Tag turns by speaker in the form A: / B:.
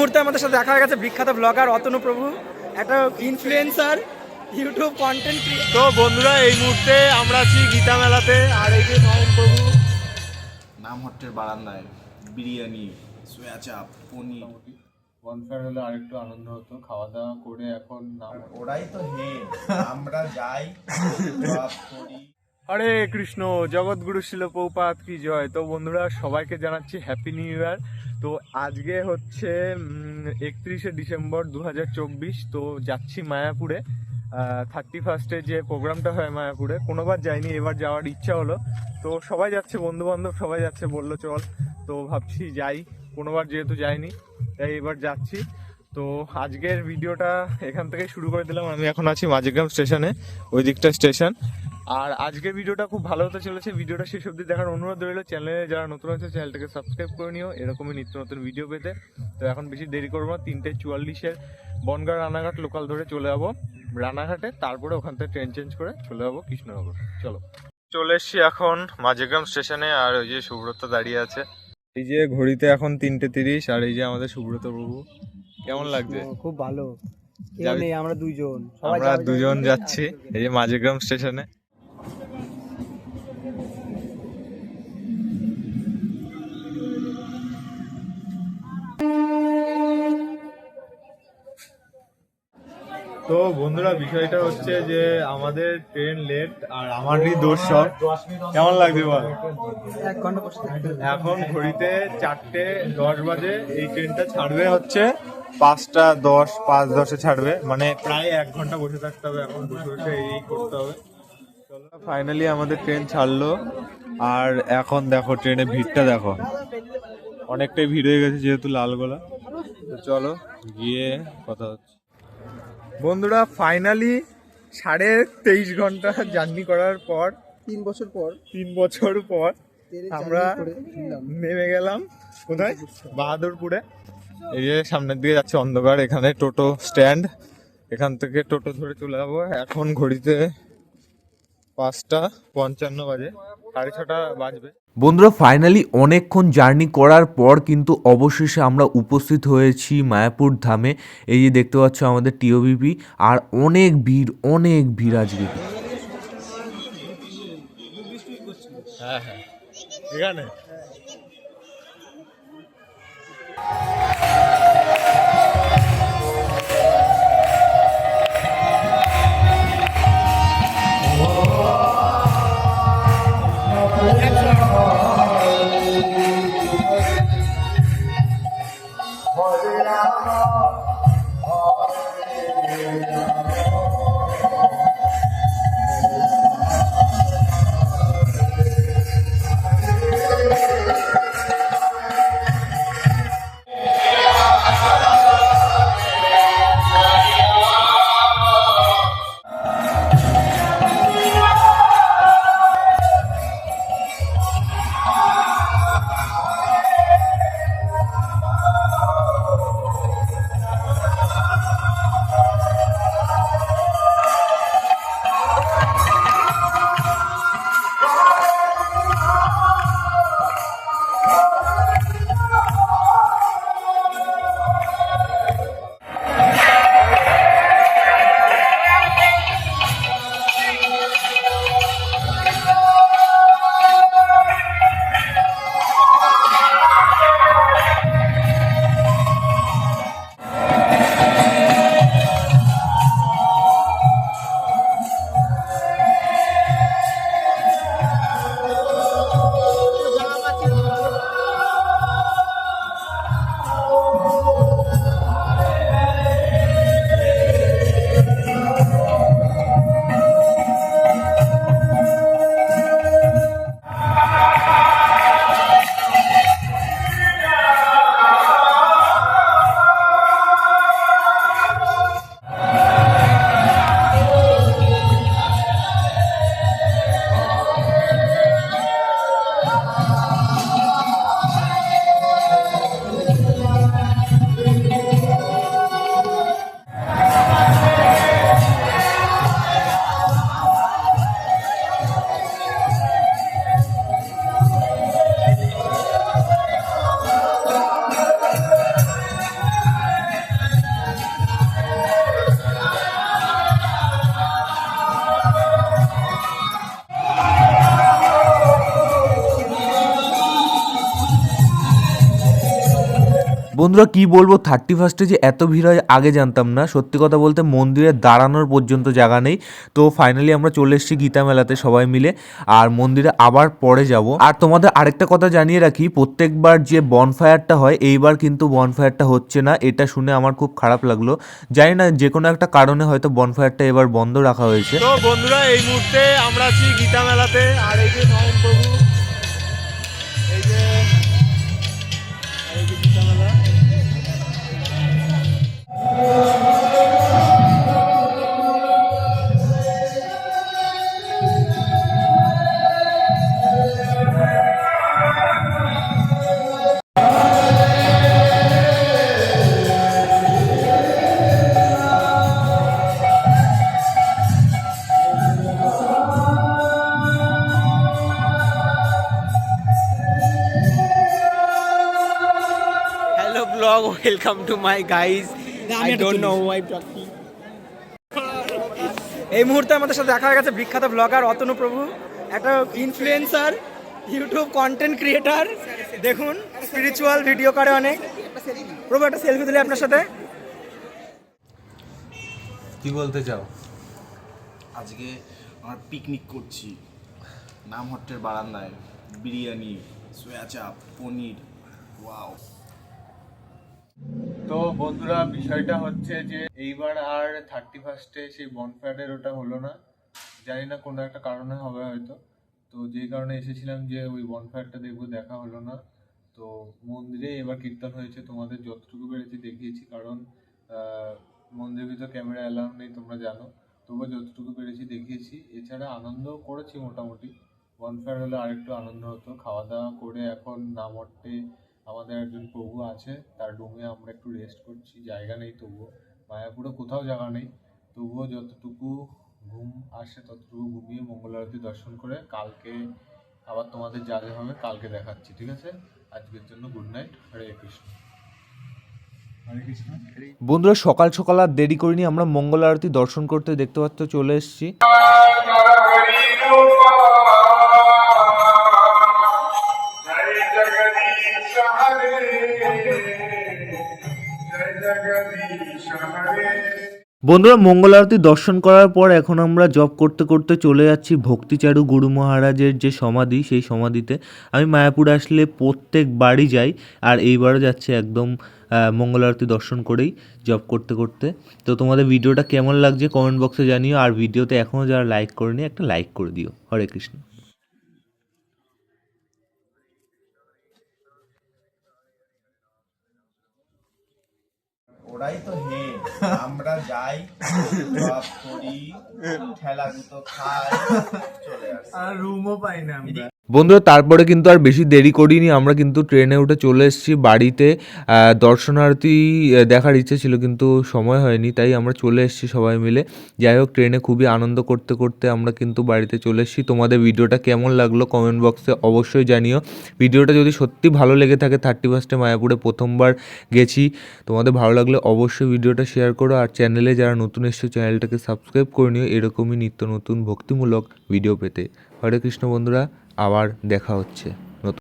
A: মুহূর্তে আমাদের সাথে দেখা হয়ে গেছে বিখ্যাত ব্লগার অতনু প্রভু একটা ইনফ্লুয়েন্সার ইউটিউব কন্টেন্ট
B: তো বন্ধুরা এই মুহূর্তে আমরা আছি গীতা মেলাতে আর এই যে নয়ন প্রভু।
C: নাম হট্টের বারান্দায় বিরিয়ানি সোয়া চাপ পনির।
B: বনফায়ার হলে আরেকটু আনন্দ হতো খাওয়া দাওয়া করে এখন
C: ওরাই তো হেড আমরা যাই করি।
B: হরে কৃষ্ণ, জগৎগুরু শিল পৌপাত কি জয়। তো বন্ধুরা, সবাইকে জানাচ্ছি হ্যাপি নিউ ইয়ার তো আজকে হচ্ছে একত্রিশে ডিসেম্বর দু হাজার চব্বিশ। তো যাচ্ছি মায়াপুরে। থার্টি ফার্স্টে যে প্রোগ্রামটা হয় মায়াপুরে, কোনোবার যাইনি, এবার যাওয়ার ইচ্ছা হলো। তো সবাই যাচ্ছে বন্ধু বান্ধব সবাই যাচ্ছে, বলল চল। তো ভাবছি যাই, কোনোবার যেহেতু যাইনি, তাই এবার যাচ্ছি। তো আজকের ভিডিওটা এখান থেকে শুরু করে দিলাম। আমি এখন আছি মাঝিগ্রাম স্টেশনে, ওই দিকটা স্টেশন। আর আজকের ভিডিওটা খুব ভালো হতে চলেছে। ভিডিওটা শেষ অবধি দেখার অনুরোধ রইল চ্যানেলে যারা নতুন আছে চ্যানেলটাকে সাবস্ক্রাইব করে নিও। এরকমই নিত্য নতুন ভিডিও পেতে। তো এখন বেশি দেরি করব না তিনটে চুয়াল্লিশের বনগাঁ রানাঘাট লোকাল ধরে চলে যাব। রানাঘাটে তারপরে ওখান থেকে ট্রেন চেঞ্জ করে চলে যাব কৃষ্ণনগর। চলো। চলে এসছি এখন মাঝেগ্রাম স্টেশনে আর ওই যে সুব্রত দাঁড়িয়ে আছে। এই যে ঘড়িতে এখন তিনটে তিরিশ আর এই যে আমাদের সুব্রত প্রভু কেমন লাগছে?
A: খুব ভালো। আমরা দুইজন
B: আমরা দুজন যাচ্ছি এই যে মাঝেগ্রাম স্টেশনে তো বন্ধুরা বিষয়টা হচ্ছে যে আমাদের ট্রেন লেট আর আমারই দোষ সব। কেমন লাগবে বল। এখন ঘড়িতে চারটে দশ বাজে এই ট্রেনটা ছাড়বে হচ্ছে পাঁচটা দশ পাঁচ দশে ছাড়বে। মানে প্রায় এক ঘণ্টা বসে থাকতে হবে এখন বসে বসে এই করতে হবে। ফাইনালি আমাদের ট্রেন ছাড়লো। আর এখন দেখো ট্রেনে ভিড়টা দেখো। অনেকটাই ভিড় হয়ে গেছে যেহেতু লালগোলা। তো চলো গিয়ে কথা হচ্ছে। বন্ধুরা ফাইনালি সাড়ে তেইশ ঘণ্টা জার্নি করার পর
A: তিন বছর পর
B: তিন বছর পর আমরা। নেমে গেলাম। কোথায়? বাহাদুরপুরে। এই যে সামনের দিকে যাচ্ছে অন্ধকার এখানে টোটো স্ট্যান্ড এখান থেকে টোটো ধরে চলে যাব। এখন ঘড়িতে পাঁচটা পঞ্চান্ন বাজে সাড়ে ছটা বাজবে।
D: বন্ধুরা ফাইনালি অনেকক্ষণ জার্নি করার পর কিন্তু অবশেষে আমরা উপস্থিত হয়েছি মায়াপুর ধামে। এই যে দেখতে পাচ্ছ আমাদের টিওবিপি আর অনেক ভিড় অনেক ভিড় আজকে।
B: হ্যাঁ হ্যাঁ।
D: বন্ধুরা, কি বলব? থার্টি ফার্স্টে যে এত ভিড় হয়, আগে জানতাম না। সত্যি কথা বলতে, মন্দিরে দাঁড়ানোর পর্যন্ত জায়গা নেই। তো ফাইনালি আমরা চলে এসেছি গীতা মেলাতে সবাই মিলে, আর মন্দিরে আবার পরে যাব। আর তোমাদের আরেকটা কথা জানিয়ে রাখি, প্রত্যেকবার যে বনফায়ারটা হয়, এইবার কিন্তু বনফায়ারটা হচ্ছে না। এটা শুনে আমার খুব খারাপ লাগল। জানি না, যে কোনো একটা কারণে হয়তো বনফায়ারটা এবার বন্ধ রাখা হয়েছে।
B: তো বন্ধুরা, এই মুহূর্তে আমরা আছি গীতা মেলাতে, আর এই যে
A: welcome to my guys I don't know why talking এই মুহূর্তে আমাদের সাথে দেখা হয়ে গেছে বিখ্যাত ব্লগার অতনু প্রভু একটা ইনফ্লুয়েন্সার ইউটিউব কন্টেন্ট ক্রিয়েটার দেখুন স্পিরিচুয়াল ভিডিও করে অনেক। প্রভু একটা সেলফি দিলে আপনার সাথে।
D: কি বলতে চাও?
C: আজকে আমরা পিকনিক করছি। নাম হট্টের বারান্দায়। বিরিয়ানি সোয়া চাপ পনির। ওয়াও
B: তো বন্ধুরা, বিষয়টা হচ্ছে যে এইবার আর থার্টি ফার্স্টে সেই বনফায়ারের ওটা হলো না। জানি না কোনো একটা কারণে হবে হয়তো। তো যেই কারণে এসেছিলাম যে ওই বনফায়ারটা দেখব, দেখা হলো না। তো মন্দিরে এবার কীর্তন হয়েছে, তোমাদের যতটুকু পেরেছি দেখিয়েছি। কারণ মন্দিরের ভিতর ক্যামেরা অ্যালাউ নেই, তোমরা জানো। তবুও যতটুকু পেরেছি দেখিয়েছি। এছাড়া আনন্দ করেছি মোটামুটি। বনফায়ার হলে আরেকটু আনন্দ হতো। খাওয়া দাওয়া করে এখন নামট্টে আমাদের একজন প্রভু আছে, তার রুমে আমরা একটু রেস্ট করছি, জায়গা নেই তবুও। মায়াপুরে কোথাও জায়গা নেই, তবুও যতটুকু ঘুম আসে ততটুকু ঘুমিয়ে মঙ্গল আরতি দর্শন করে কালকে আবার তোমাদের যা যা হবে কালকে দেখাচ্ছি, ঠিক আছে? আজকের জন্য গুড নাইট হরে কৃষ্ণ।
D: বন্ধুরা, সকাল সকাল আর দেরি করিনি, আমরা মঙ্গল আরতি দর্শন করতে দেখতে পাচ্ছ চলে এসেছি। বন্ধুরা, মঙ্গল আরতি দর্শন করার পর এখন আমরা জব করতে করতে চলে যাচ্ছি ভক্তিচারু গুরু মহারাজের যে সমাধি, সেই সমাধিতে। আমি মায়াপুর আসলে প্রত্যেক বাড়ি যাই আর এইবারও যাচ্ছে একদম মঙ্গল আরতি দর্শন করেই জব করতে করতে। তো তোমাদের ভিডিওটা কেমন লাগছে কমেন্ট বক্সে জানিও আর ভিডিওতে এখনও যারা লাইক করেনি, একটা লাইক করে দিও। হরে কৃষ্ণ।
C: ওরাই তো হে। আমরা যাই জব করি ঠেলা দুটো খাই চলে আসি।
B: আর রুমও পাই না আমরা।
D: বন্ধুরা, তারপরে কিন্তু আর বেশি দেরি করিনি। আমরা কিন্তু ট্রেনে উঠে চলে এসেছি বাড়িতে। দর্শনার্থী দেখার ইচ্ছে ছিল কিন্তু সময় হয়নি, তাই আমরা চলে এসেছি সবাই মিলে। যাই হোক, ট্রেনে খুবই আনন্দ করতে করতে আমরা কিন্তু বাড়িতে চলে এসেছি। তোমাদের ভিডিওটা কেমন লাগল কমেন্ট বক্সে অবশ্যই জানিও। ভিডিওটা যদি সত্যি ভালো লেগে থাকে থার্টি ফার্স্টে মায়াপুরে প্রথমবার গেছি। তোমাদের ভালো লাগলে অবশ্যই ভিডিওটা শেয়ার করো। আর চ্যানেলে যারা নতুন এসছো চ্যানেলটাকে সাবস্ক্রাইব করে নিও। এরকমই নিত্য নতুন ভক্তিমূলক ভিডিও পেতে। হরে কৃষ্ণ বন্ধুরা। আবার দেখা হচ্ছে।